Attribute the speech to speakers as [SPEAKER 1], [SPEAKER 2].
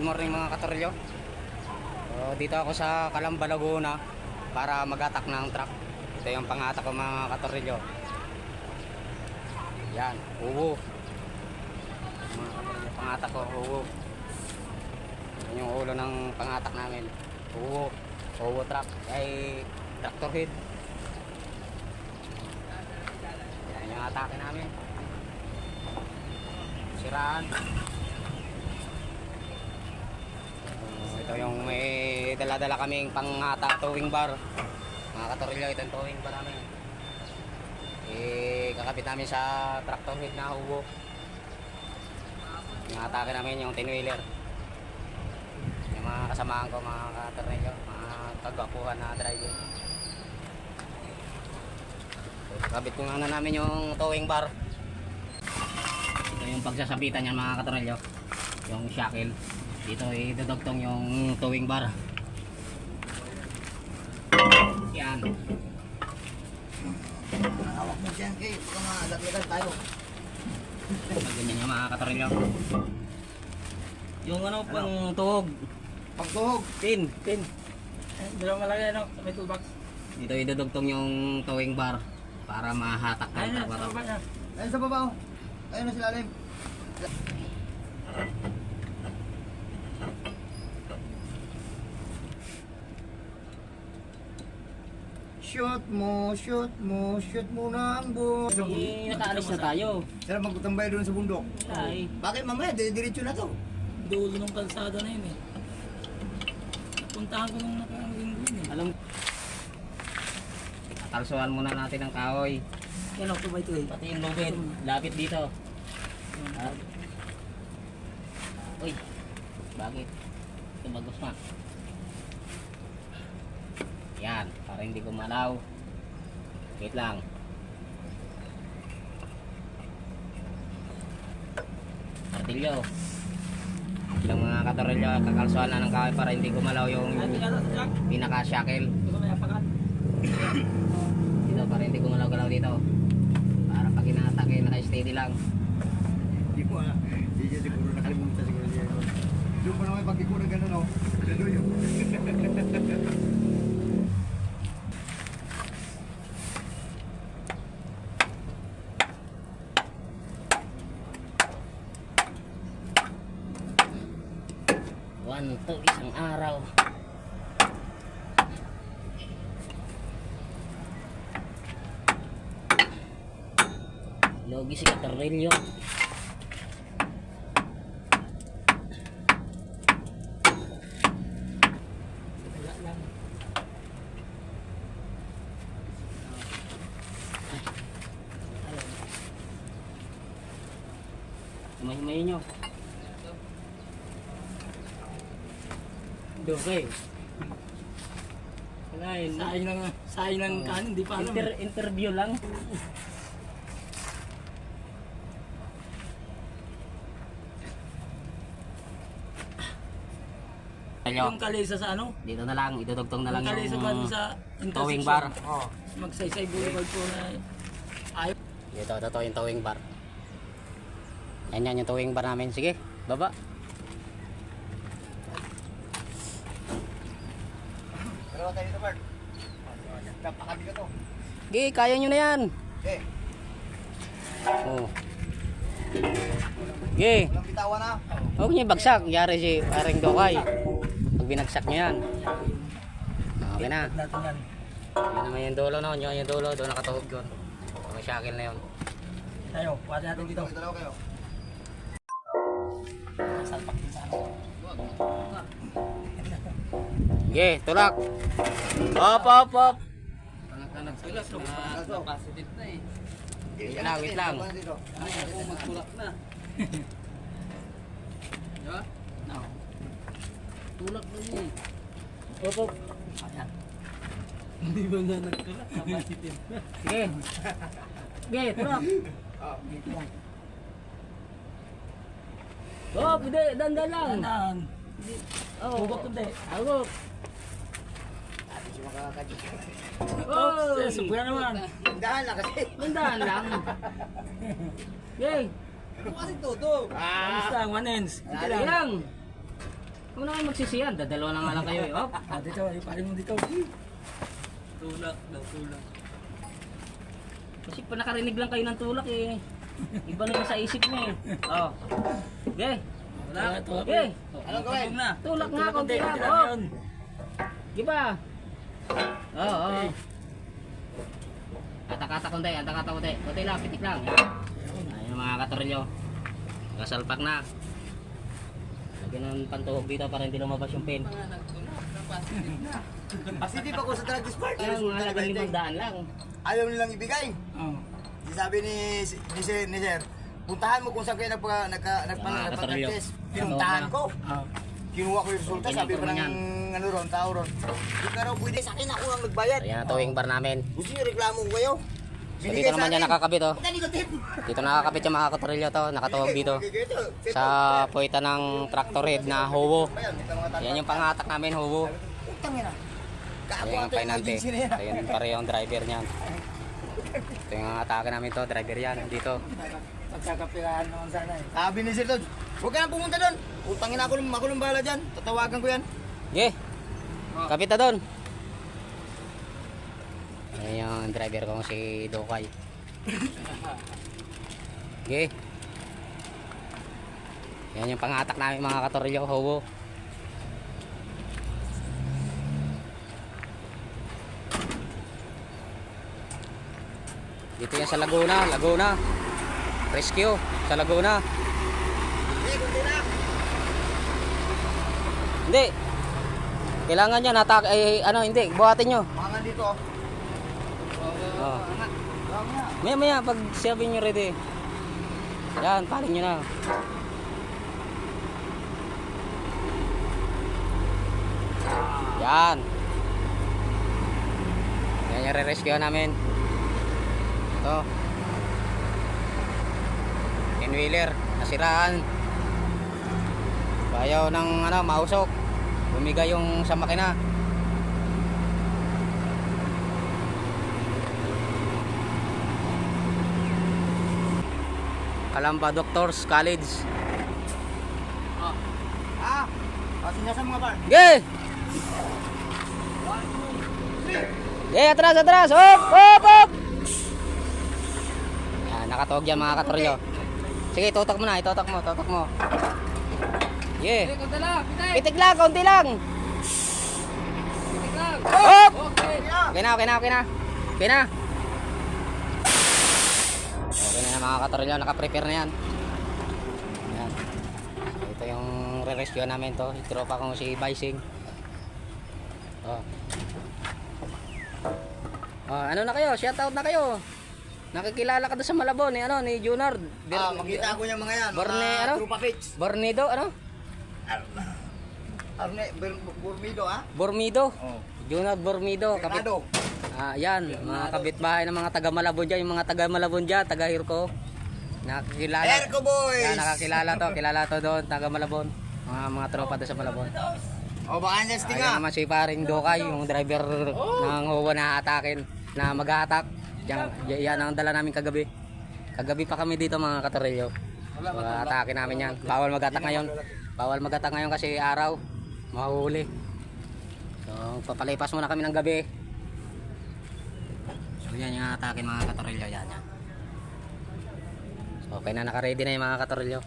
[SPEAKER 1] Good morning mga katorilyo. So, dito ako sa Calamba, Laguna para mag-attack ng truck. Ito yung pang-attack ko mga katorilyo. Yan, uwo. Mga katorilyo, pang-attack ko, uwo. Yan yung ulo ng pang-attack namin. Uwo. Uwo truck. Ay, tractor head. Yan yung atake namin. Siraan. Ito yung may dala-dala kaming pangata towing bar. Mga katorilyo, ito yung towing bar namin. Eh, kakapit namin sa tractor head na hubo. Yung atake namin yung tinwheeler. Yung mga kasamahan ko, mga katorilyo, mga kagwapuhan na driver. Kabit ko nga na namin yung towing bar. Ito yung pagsasabitan niyan mga katorilyo. Yung shackle. Dito idudugtong yung towing bar. Yan.
[SPEAKER 2] Hawak mo dyan kay, baka malaglagan tayo.
[SPEAKER 1] Pag ganyan yung mga katorilyo. Yung ano pang tuhog.
[SPEAKER 2] Pagtuhog.
[SPEAKER 1] Pin. Pin.
[SPEAKER 3] Hindi lang malagay ano, may toolbox.
[SPEAKER 1] Dito idudugtong yung towing bar para mahatak ng
[SPEAKER 3] Ayun na,
[SPEAKER 1] truck
[SPEAKER 3] sa baba niya.
[SPEAKER 2] Ayun sa baba oh. Ayun na sila Lim. Shoot mo, shoot mo, shoot mo na ang buhok.
[SPEAKER 1] Eh, nakaalis na tayo.
[SPEAKER 2] Sila magtambay doon sa bundok.
[SPEAKER 1] Ay.
[SPEAKER 2] Bakit mamaya, diretso na to.
[SPEAKER 3] Dulo ng kalsada na yun eh. Napuntahan ko nung nakaraang linggo yun eh.
[SPEAKER 1] Alam Kalsuhan muna natin ang kahoy.
[SPEAKER 3] Yan ako ba ito eh?
[SPEAKER 1] Pati yung lubid. Lapit dito. Ah. Uy. Bakit? Tumagos na. Yan. Para hindi gumalaw. Wait lang. Martilyo. Ilang mga katorilyo kakalsuhan na ng kahoy para hindi gumalaw yung pinaka-shackle. Dito para hindi gumalaw-galaw dito. Para pag inaatake, naka-steady lang.
[SPEAKER 2] Hindi ko ah. Hindi siguro nakalimutan siguro niya. Doon pa naman pag ikaw na gano'n oh. Gano'n yun.
[SPEAKER 1] Si Catarillo.
[SPEAKER 3] Wala lang.
[SPEAKER 1] May-may nyo. Dugay. Wala yun.
[SPEAKER 3] Sayang lang, sayang lang kanin, hindi pa alam.
[SPEAKER 1] Inter interview lang. Hello.
[SPEAKER 3] Yung kalesa sa ano?
[SPEAKER 1] Dito na lang, idudugtong na lang
[SPEAKER 3] Yung kalesa
[SPEAKER 1] yung
[SPEAKER 3] sa
[SPEAKER 1] towing bar.
[SPEAKER 3] Oh. Magsaysay boulevard po na ayaw.
[SPEAKER 1] Dito, ito yung towing bar. Yan yan yung towing bar namin. Sige, baba.
[SPEAKER 2] Dalawa tayo dito, Bart. Napakabi ka to.
[SPEAKER 1] Sige, kaya nyo na yan.
[SPEAKER 2] Eh,
[SPEAKER 1] Oh. Sige,
[SPEAKER 2] walang bitawan na.
[SPEAKER 1] huwag niyo bagsak. Yari si Aring Dokay. Binagsak niyo yan. Okay na.
[SPEAKER 3] Yan.
[SPEAKER 1] Yun naman yung dulo no. Yun yung dulo. Doon nakatuhog yun. Yung shackle na yun.
[SPEAKER 3] Tayo, pwede natin dito.
[SPEAKER 2] Dito dalawa kayo.
[SPEAKER 3] Salpak din sa ano.
[SPEAKER 1] Sige, tulak. Hop, hop, hop. Wait lang, wait lang.
[SPEAKER 2] Dalawa dito.
[SPEAKER 3] No.
[SPEAKER 1] Tulak na niya
[SPEAKER 3] Hop, hop. Ayan. Hindi ba na nagtulak? Kapasitin.
[SPEAKER 1] Sige. Sige, tulak. Hop, hindi. Dandan lang.
[SPEAKER 3] Anan.
[SPEAKER 1] Oh,
[SPEAKER 3] Hugok hindi.
[SPEAKER 1] Hugok.
[SPEAKER 2] Ate si makakadyo.
[SPEAKER 3] Oh, subukan naman.
[SPEAKER 2] Dahan lang kasi.
[SPEAKER 1] Dandan lang. Sige.
[SPEAKER 2] Ano kasi todo?
[SPEAKER 3] Lang, one ends.
[SPEAKER 1] Dali lang. Huwag na kayo magsisiyan. Dadalawa na nga lang kayo eh. Oh.
[SPEAKER 3] Ah, dito, yung pare mo dito. Tulak daw, tulak.
[SPEAKER 1] Kasi pa nakarinig lang kayo ng tulak eh. Iba na yun sa isip mo eh. Oh. Okay.
[SPEAKER 3] Wala, tulak.
[SPEAKER 1] Okay.
[SPEAKER 2] Anong gawin?
[SPEAKER 3] na.
[SPEAKER 1] Tulak nga, konti lang. Oh. Diba? Oo, oh, oo. Atak-atak konti, atak-atak konti. Konti lang, pitik lang. Ayun mga katorilyo. Kasalpak na. Ng pantuhog dito para hindi lumabas yung pin.
[SPEAKER 2] Positive ako sa drug sport.
[SPEAKER 1] Mga lagang limang daan lang.
[SPEAKER 2] Ayaw nilang ibigay.
[SPEAKER 3] Oh.
[SPEAKER 2] Di sabi ni, ni, Sir, ni Sir, puntahan mo kung saan kayo nagpa, nagpa,
[SPEAKER 1] Ah,
[SPEAKER 2] nagpa,
[SPEAKER 1] kataryo.
[SPEAKER 2] test. Pinuntahan ko.
[SPEAKER 3] Ah.
[SPEAKER 2] Kinuha ko yung resulta, sabi pa ng ano ron, tao ron. Hindi ka raw pwede sa akin, ako ang nagbayad.
[SPEAKER 1] Ayan ang towing bar namin.
[SPEAKER 2] Gusto niyo reklamo ko kayo?
[SPEAKER 1] So dito naman yan nakakabit oh. Dito nakakabit yung mga katorilyo to. Nakatuwag dito. Sa puwita ng tractor head na howo. Yan yung pangatak namin, howo.
[SPEAKER 2] Ah.
[SPEAKER 1] Ayan ang painante. Ayan pareho ang driver niyan. Ito yung atake namin to, driver yan. Dito.
[SPEAKER 3] Pagkakapilahan naman sana eh.
[SPEAKER 2] Sabi ni Sir Todd, huwag ka na pumunta doon. Utangin ako, lang bahala dyan. Tatawagan ko yan.
[SPEAKER 1] Ge. Kapit na doon. Ayan yung driver ko si Dokay. Ge. Yan yung pangatak namin mga katorilyo, hobo. Dito yan sa Laguna, Laguna. Rescue sa Laguna.
[SPEAKER 2] Hindi.
[SPEAKER 1] Kailangan yan atak eh ano hindi, buhatin nyo.
[SPEAKER 2] Mga dito oh.
[SPEAKER 1] Maya maya pag sabi nyo ready. Yan, paling nyo na. Yan. Yan yung re-rescue namin. Ito. Inwheeler, nasiraan. Bayaw ng ano, mausok. Bumigay yung sa makina. Kalamba Doctors College.
[SPEAKER 2] Ah, pasin na sa mga bar.
[SPEAKER 1] Ge! Ge, atras, atras! Hop, hop, hop! Yan, nakatuog yan mga katrolyo. Sige, tutok mo na, itutok mo, tutok mo.
[SPEAKER 3] Lang, pitay.
[SPEAKER 1] Pitik lang, konti lang!
[SPEAKER 3] Pitik lang.
[SPEAKER 1] Hop!
[SPEAKER 3] Okay.
[SPEAKER 1] Okay na, okay na, okay na. Okay na. Okay na yan mga katrolyo, nakaprepare na yan. Yan. So, ito yung re-rescue namin to. Yung tropa kong si Baising. Oh. Oh, ano na kayo? Shout out na kayo. Nakikilala ka doon sa Malabon ni ano ni Junard.
[SPEAKER 2] Ah, makita ko yung mga yan.
[SPEAKER 1] Borne, ano?
[SPEAKER 2] Trupa Fits.
[SPEAKER 1] Bornido ano?
[SPEAKER 2] Arne, Burmido ah.
[SPEAKER 1] Bormido.
[SPEAKER 2] Oh.
[SPEAKER 1] Junard Bormido. Kapit. Ah, yan, mga kapitbahay ng mga taga Malabon dyan, yung mga taga Malabon dyan, taga Hirko. Nakakilala.
[SPEAKER 2] Erko boys.
[SPEAKER 1] Yan, nakakilala to, kilala to doon, taga Malabon. Mga mga tropa doon sa Malabon.
[SPEAKER 2] O baka niya
[SPEAKER 1] Ayan
[SPEAKER 2] stinga.
[SPEAKER 1] naman si paring Dokay, yung driver ng Huwa na atakin, na mag-attack. Yan, yan ang dala namin kagabi. Kagabi pa kami dito mga katorilyo. So, atake namin yan. Bawal mag-attack ngayon. Bawal mag-attack ngayon kasi araw. Mahuhuli. So, papalipas muna kami ng gabi. So, yan yung atake mga katorilyo. Yan, yan. So, okay na, naka-ready na yung mga katorilyo.